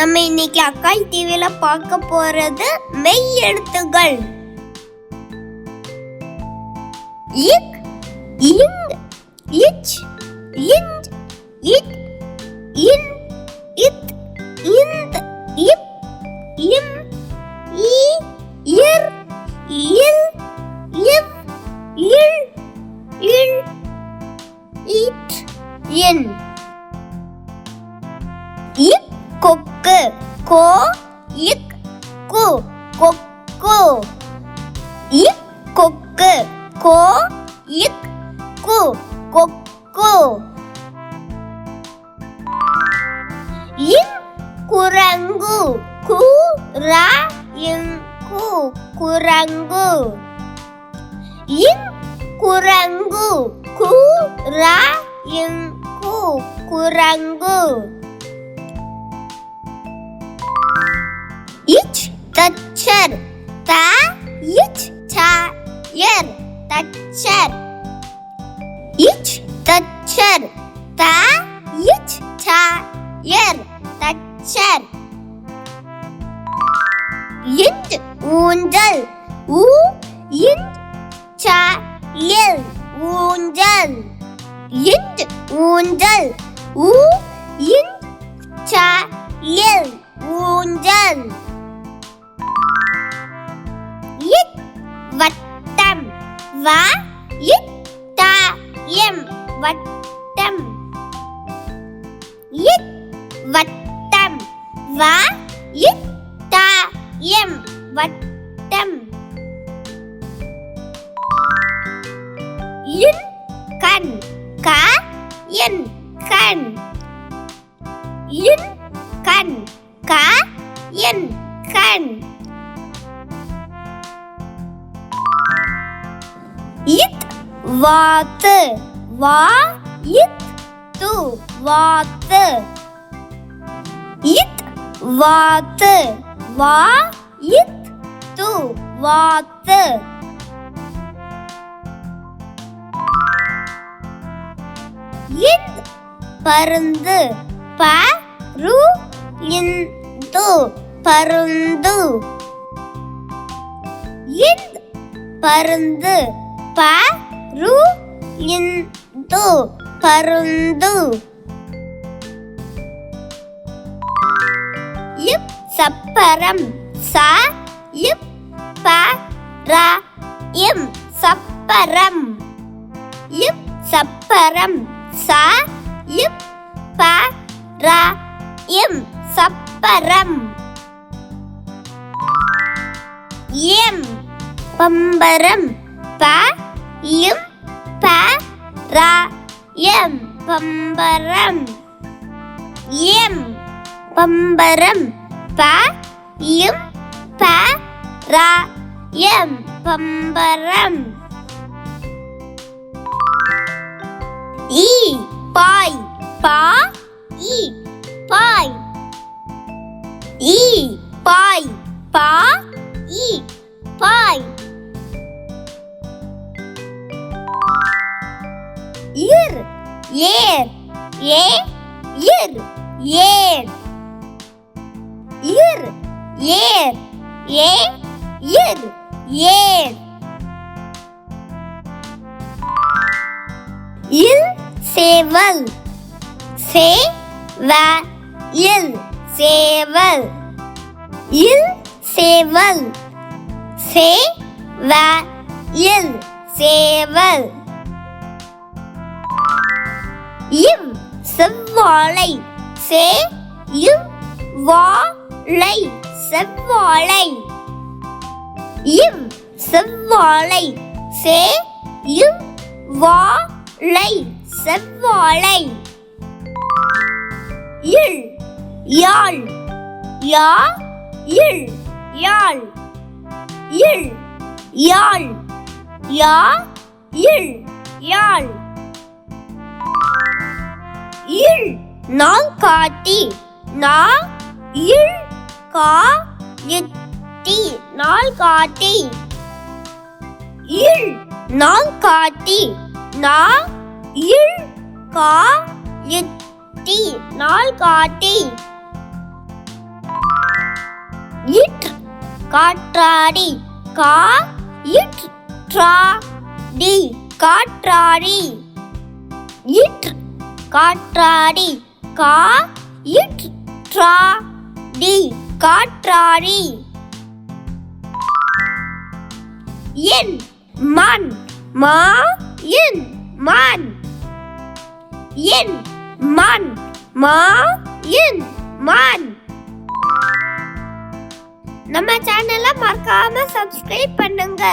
நம்ம இன்னைக்கு அக்காய் டிவில பார்க்க போறது மெய் எழுத்துகள். இக் இங் இச் இஞ்ச் இட் இன் இத் இந்த் இப் இம் இ இர் இல் இவ் இல் இல் இட் என். இப் கொக்கு. கோ இக் கு. கொக்கு. இக் கொக்கு. கோ இக் கு. கொக்கு. இங் குரங்கு. கு ரா இங் கு. குரங்கு. இங் குரங்கு. கு ரா இங் கு. குரங்கு. சாயர் தச்சர் இச் தச்சர் த இச் ச சாயர் தச்சர் இண்ட் ஊஞ்சல் ஊ இண்ட் வ இட் எம் வட்டம். வட்டம். வ இட் எம் வட்டம். இன் கண். க என் கண். இன் கண். க என் கண். இத் வாத்து. வா இத் து வாத்து. இத் வாத்து. வா இத் து வாத்து. இத் பருந்து. ப ரு இந்து பருந்து. இத் பருந்து. ப ரு இந்து பருந்து. இப் சப்பரம் ச இப் ப ர இம் சப்பரம். இப் சப்பரம் ச இப் ப ர இம் சப்பரம். எம் பம்பரம் ப இம் ப ர எம் பம்பரம். எம் பம்பரம். ப இம் ப ர எம் பம்பரம். ஈ பாய் பா ஈ பாய். ஈ பாய் பா ஈ பாய். ஏர் ஏ இர் ஏர். இர் ஏர் ஏ இர் ஏர். இல் சேவல் சே வ இல் சேவல் இல் சேவல் சே வ இல் சேவல். இவ் செவ்வாழை சே இவ் வாழை செவ்வாழை. இவ் செவ்வாழை சே இவ் வாழை செவ்வாழை. இல் யாழ் யா இல் யாழ். இல் யாழ் யா இல் யாழ். இல் நாங் காட்டி நா இல் கா எட்டி நாள் காட்டி. இல் நாங் காட்டி நா இல் கா எட்டி நாள் காட்டி. இட் காற்றாடி கா இட் ட்ரா டி காற்றாடி. இட் காற்றாடி கா இட்ரா டி காற்றாடி. என் மண் மா இன் மண். என் மண் மா இன் மண். நம்ம சேனலை மறக்காம சப்ஸ்கிரைப் பண்ணுங்க.